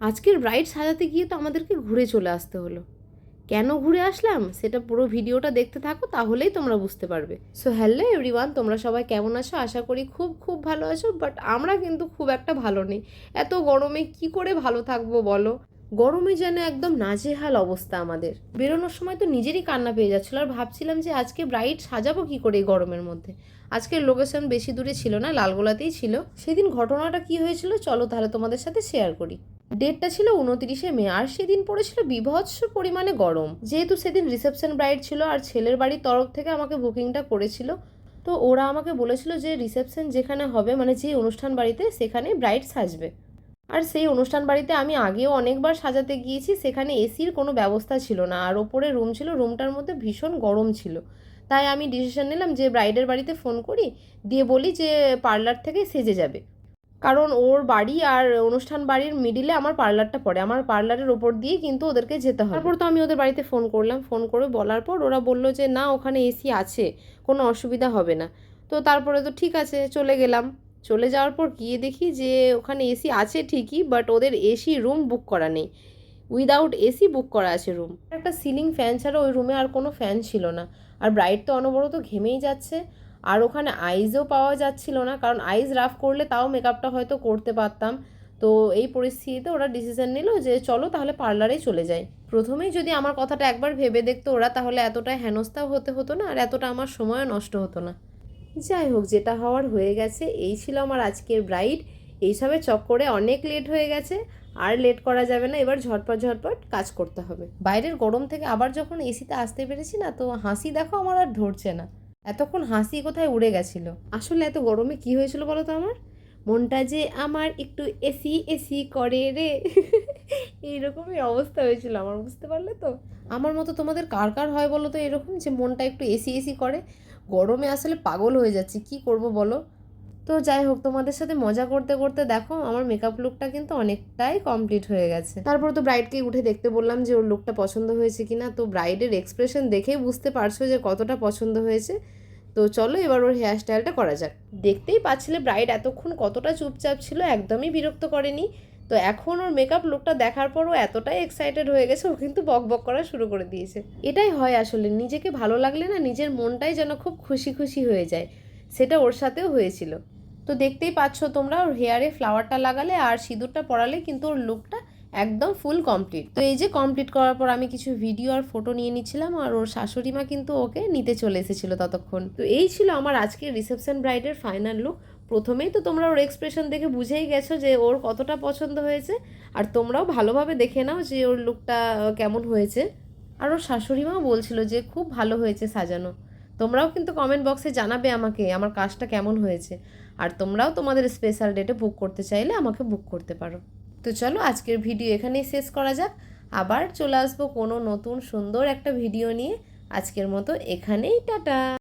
আজকের ব্রাইড সাজাতে গিয়ে তো আমাদেরকে ঘুরে চলে আসতে হলো। কেন ঘুরে আসলাম? সেটা পুরো ভিডিওটা দেখতে থাকো, তাহলেই তোমরা বুঝতে পারবে। সো হ্যালো এভরিওয়ান তোমরা সবাই কেমন আছো? আশা করি খুব খুব ভালো আছো বাট আমরা কিন্তু খুব একটা ভালো নেই। এত গরমে কি করে ভালো থাকব বলো? গরমে যেন একদম নাজেহাল অবস্থা আমাদের। বেরোনোর সময় তো নিজেরই কান্না পেয়ে যাচ্ছিল, আর ভাবছিলাম যে আজকে ব্রাইড সাজাবো কি করে এই গরমের মধ্যে। আজকের লোকেশন বেশি দূরে ছিল না, লালগোলাতেই ছিল। সেদিন ঘটনাটা কি হয়েছিল, চলো তাহলে তোমাদের সাথে শেয়ার করি। ডেটটা ছিল উনতিরিশে মে, আর সেদিন পড়েছিল বিভৎস পরিমাণে গরম। যেহেতু সেদিন রিসেপশন ব্রাইড ছিল আর ছেলের বাড়ির তরফ থেকে আমাকে বুকিংটা করেছিল, তো ওরা আমাকে বলেছিল যে রিসেপশন যেখানে হবে মানে যে অনুষ্ঠান বাড়িতে, সেখানে ব্রাইড সাজবে। আর সেই অনুষ্ঠান বাড়িতে আমি আগেও অনেকবার সাজাতে গিয়েছি, সেখানে এসির কোনো ব্যবস্থা ছিল না, আর ওপরে রুম ছিল রুমটার মধ্যে ভীষণ গরম ছিল। তাই আমি ডিসিশন নিলাম যে ব্রাইডের বাড়িতে ফোন করি, দিয়ে বলি যে পার্লার থেকে সেজে যাবে। কারণ ওর বাড়ি আর অনুষ্ঠান বাড়ির মিডিলে আমার পার্লারটা পড়ে। আমার পার্লারের ওপর দিয়ে কিন্তু ওদেরকে যেতে হবে। তারপর তো আমি ওদের বাড়িতে ফোন করলাম। ফোন করে বলার পর ওরা বলল যে, না, ওখানে এসি আছে। কোনো অসুবিধা হবে না। তো তারপরে তো ঠিক আছে, চলে গেলাম। চলে যাওয়ার পর গিয়ে দেখি যে, ওখানে এসি আছে ঠিকই বাট ওদের এসি রুম বুক করা নেই। উইদাউট এসি বুক করা আছে রুম একটা সিলিং ফ্যান ছাড়া ওই রুমে আর কোনো ফ্যান ছিল না। আর ব্রাইট তো অনবরত ঘেমেই যাচ্ছে। আর ওখানে আইজও পাওয়া যাচ্ছিল না, কারণ আইজ রাফ করলে তাও মেকআপটা হয়তো করতে পারতাম। তো এই পরিস্থিতিতে ওরা ডিসিশন নিল যে চলো তাহলে পার্লারেই চলে যাই। প্রথমেই যদি আমার কথাটা একবার ভেবে দেখতো ওরা, তাহলে এতটা হেনস্থাও হতে হতো না, আর এতটা আমার সময়ও নষ্ট হতো না। যাই হোক, যেটা হওয়ার হয়ে গেছে, এই ছিল আমার আজকের ব্রাইড এইসবের চক্করে অনেক লেট হয়ে গেছে, আর লেট করা যাবে না, এবার ঝটপট ঝটপট কাজ করতে হবে। বাইরের গরম থেকে আবার যখন এসিতে আসতে পেরেছি না, তো হাসি দেখো আমার আর ধরছে না। এতক্ষণ হাসি কোথায় উড়ে গেছিল? আসলে এত গরমে কি হয়েছিল বলো তো আমার? মনটা যে আমার একটু এসি এসি করে রে। এইরকমই অবস্থা হয়েছিল আমার, বুঝতে পারলে তো? আমার মতো তোমাদের কার কার হয় বলো তো এরকম? যে মনটা একটু এসি এসি করে। গরমে আসলে পাগল হয়ে যাচ্ছে, কি করব বলো? তো যাই হোক, তোমাদের সাথে মজা করতে করতে দেখো, আমার মেকআপ লুকটা কিন্তু অনেকটাই কমপ্লিট হয়ে গেছে। তারপর তো ব্রাইডকে উঠে দেখতে বললাম যে, ওর লুকটা পছন্দ হয়েছে কিনা? তো ব্রাইডের এক্সপ্রেশন দেখেই বুঝতে পারছ যে, কতটা পছন্দ হয়েছে। তো চলো এবার ওর হেয়ার স্টাইলটা করা যাক। দেখতেই পাচ্ছিলে ব্রাইড এতক্ষণ কতটা চুপচাপ ছিল, একদমই বিরক্ত করেনি। তো এখন ওর মেকআপ লুকটা দেখার পর ও এতটাই এক্সাইটেড হয়ে গেছে, ও কিন্তু বক বক করা শুরু করে দিয়েছে। এটাই হয় আসলে, নিজেকে ভালো লাগলে না নিজের মনটাই যেন খুব খুশি খুশি হয়ে যায়। সেটা ওর সাথেও হয়েছিল। তো দেখতেই পাচ্ছ তোমরা, ওর হেয়ারে ফ্লাওয়ারটা লাগালে আর সিঁদুরটা পরালে কিন্তু ওর লুকটা একদম ফুল কমপ্লিট তো এই যে কমপ্লিট করার পর আমি কিছু ভিডিও আর ফটো নিয়ে নিচ্ছিলাম আর ওর শাশুড়ি মা কিন্তু ওকে নিতে চলে এসেছিল ততক্ষণ। তো এই ছিল আমার আজকের রিসেপশন ব্রাইডের ফাইনাল লুক প্রথমেই তো তোমরা ওর এক্সপ্রেশন দেখে বুঝেই গেছো যে ওর কতটা পছন্দ হয়েছে। আর তোমরাও ভালোভাবে দেখে নাও যে ওর লুকটা কেমন হয়েছে। আর ওর শাশুড়ি মাও বলছিল যে খুব ভালো হয়েছে সাজানো। তোমরাও কিন্তু কমেন্ট বক্সে জানাবে আমাকে আমার কাজটা কেমন হয়েছে। আর তোমরাও তোমাদের স্পেশাল ডেটে বুক করতে চাইলে আমাকে বুক করতে পারো। তো চলো আজকের ভিডিও এখানেই শেষ করা যাক। আবার চলে আসব কোনো নতুন সুন্দর একটা ভিডিও নিয়ে। আজকের মতো এখানেই, টাটা!